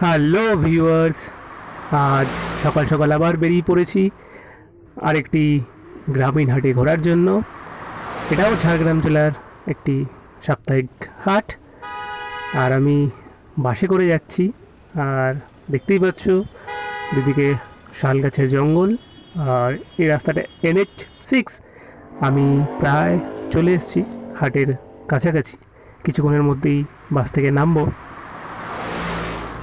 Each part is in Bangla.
হ্যালো ভিউয়ার্স আজ সকাল সকাল আবার বেরিয়ে পড়েছি আরেকটি গ্রামীণ হাটে ঘোরার জন্য। এটাও ঝাড়গ্রাম জেলার একটি সাপ্তাহিক হাট। আর আমি বাসে করে যাচ্ছি। আর দেখতেই পাচ্ছ, দুদিকে শাল গাছের জঙ্গল। আর এই রাস্তাটা এনএচ সিক্স। আমি প্রায় চলে এসেছি হাটের কাছাকাছি। কিছুক্ষণের মধ্যেই বাস থেকে নামবো।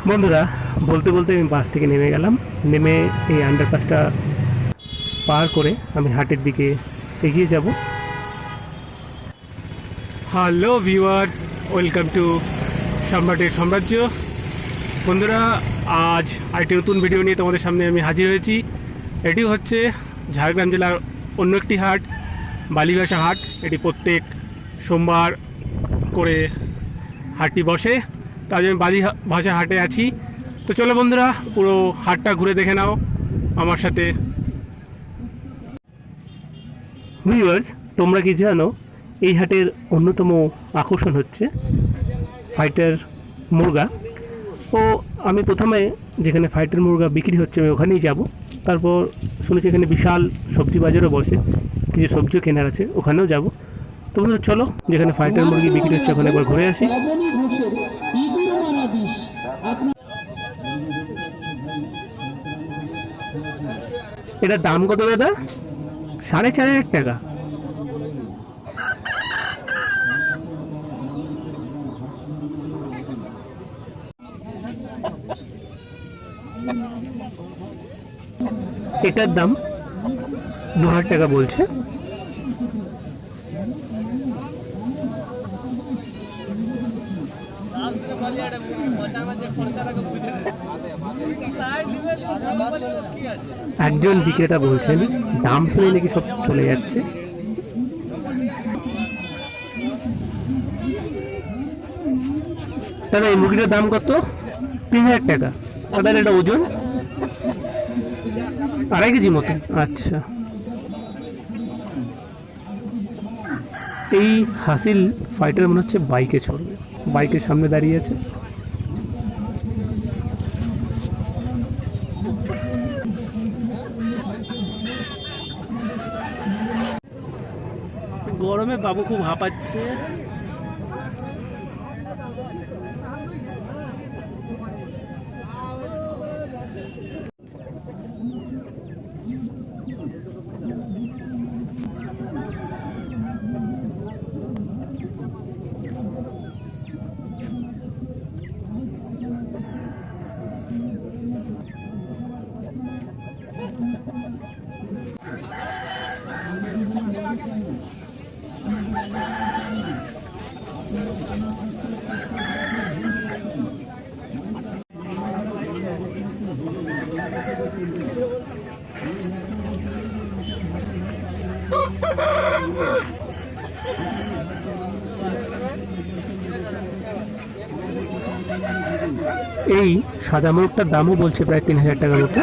বন্ধুরা, বলতে বলতে আমি বাস থেকে নেমে গেলাম। নেমে এই আন্ডারপাসটা পার করে আমি হাটের দিকে এগিয়ে যাব। হ্যালো ভিউয়ার্স ওয়েলকাম টু সম্রাটের সাম্রাজ্য। বন্ধুরা, আজ আরেকটি নতুন ভিডিও নিয়ে তোমাদের সামনে আমি হাজির হয়েছি। এটি হচ্ছে ঝাড়গ্রাম জেলার অন্য একটি হাট বালিভাষা হাট। এটি প্রত্যেক সোমবার করে হাটটি বসে। তাই আমি বালি ভাষা হাটে আছি। তো চলো বন্ধুরা, পুরো হাটটা ঘুরে দেখে নাও আমার সাথে। ভিউয়ার্স তোমরা কি জানো, এই হাটের অন্যতম আকর্ষণ হচ্ছে ফাইটার মুরগা। ও আমি প্রথমে যেখানে ফাইটার মুরগা বিক্রি হচ্ছে আমি ওখানেই যাব। তারপর শুনেছি এখানে বিশাল সবজি বাজারও বসে, কিছু সবজিও কেনার আছে, ওখানেও যাব। তো বন্ধুরা, চলো, যেখানে ফাইটার মুরগি বিক্রি হচ্ছে ওখানে একবার ঘুরে আসি। এটার দাম কত দাদা? সাড়ে চার হাজার টাকা। এটার দাম দু হাজার টাকা বলছে। একজন বিক্রেতা বলছেন, দাম শুনে নাকি সব চলে যাচ্ছে। দাদা, এই মুরগিটার দাম কত? তিন হাজার টাকা। দাদা এটা ওজন? আড়াই কেজি মতন আচ্ছা। এই হাসিল ফাইটার মনে হচ্ছে বাইকে চড়বে। বাইকের সামনে দাঁড়িয়ে আছে। গরমে বাবু খুব হাঁপাচ্ছে। এই সাদা মোরগটার দামও বলছে প্রায় তিন হাজার টাকার মতো।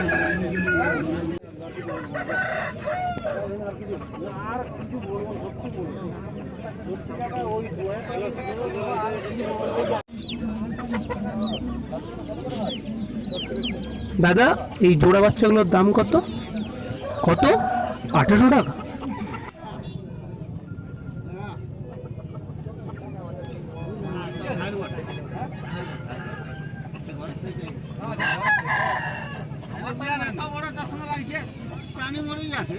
দাদা, এই জোড়া বাচ্চাগুলোর দাম কত? কত? আঠেরোশো টাকা। પાણી મળી જશે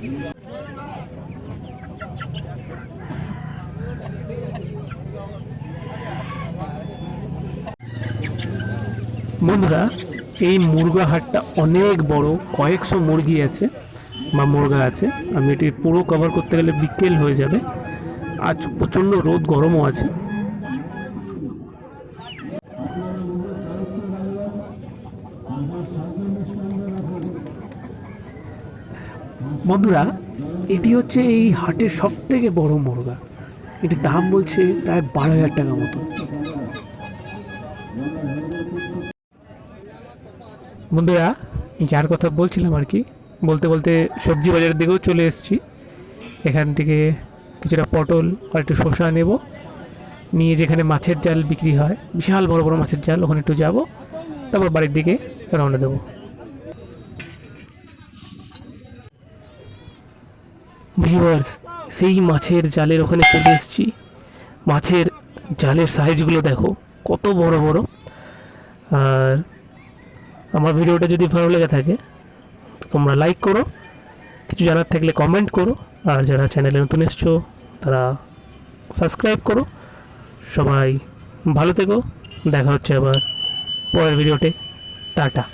বন্ধুরা, এই মুরগা হাটটা অনেক বড়, কয়েকশো মুরগি আছে, বা মুরগা আছে। আমি এটি পুরো কভার করতে গেলে বিকেল হয়ে যাবে। আজ প্রচণ্ড রোদ, গরমও আছে। বন্ধুরা, এটি হচ্ছে এই হাটের সব থেকে বড় মুরগা। এটির দাম বলছে প্রায় বারো হাজার টাকা মতো। বন্ধুরা, যার কথা বলছিলাম আর কি, বলতে বলতে সবজি বাজারের দিকেও চলে এসেছি। এখান থেকে কিছুটা পটল আর একটু শসা নেব। নিয়ে যেখানে মাছের জাল বিক্রি হয়, বিশাল বড় বড় মাছের জাল, ওখানে একটু যাব। তারপর বাড়ির দিকে রওনা দেবো। ভিউয়ার্স সেই মাছের জালের ওখানে চলে এসেছি। মাছের জালের সাইজগুলো দেখো, কত বড় বড়। আর আমার ভিডিওটা যদি ভালো লেগে থাকে, তোমরা লাইক করো, কিছু জানার থাকলে কমেন্ট করো, আর যারা চ্যানেলে নতুন এসছো, তারা সাবস্ক্রাইব করো। সবাই ভালো থেকো, দেখা হচ্ছে আবার পরের ভিডিওতে টাটা।